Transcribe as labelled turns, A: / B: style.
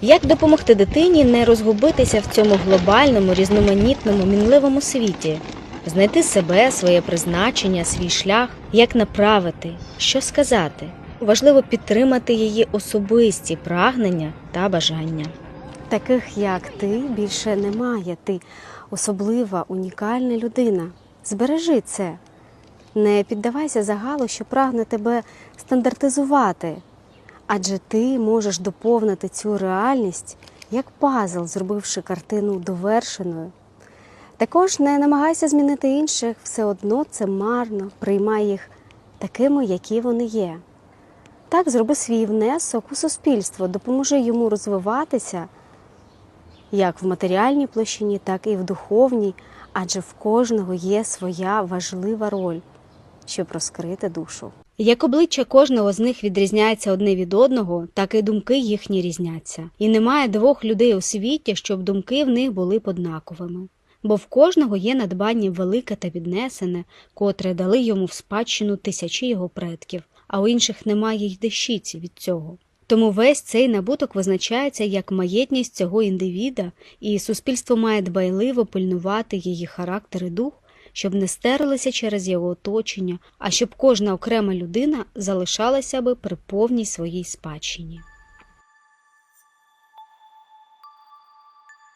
A: Як допомогти дитині не розгубитися в цьому глобальному, різноманітному, мінливому світі, знайти себе, своє призначення, свій шлях, як направити, що сказати? Важливо підтримати її особисті прагнення та бажання.
B: Таких як ти більше немає. Ти особлива, унікальна людина. Збережи це. Не піддавайся загалу, що прагне тебе стандартизувати, адже ти можеш доповнити цю реальність як пазл, зробивши картину довершеною. Також не намагайся змінити інших, все одно це марно, приймай їх такими, які вони є. Так, зроби свій внесок у суспільство, допоможи йому розвиватися як в матеріальній площині, так і в духовній, адже в кожного є своя важлива роль, щоб розкрити душу.
A: Як обличчя кожного з них відрізняється одне від одного, так і думки їхні різняться. І немає двох людей у світі, щоб думки в них були однаковими. Бо в кожного є надбання велике та піднесене, котре дали йому в спадщину тисячі його предків, а у інших немає й дещиці від цього. Тому весь цей набуток визначається як маєтність цього індивіда, і суспільство має дбайливо пильнувати її характер і дух, щоб не стерлися через його оточення, а щоб кожна окрема людина залишалася би при повній своїй спадщині.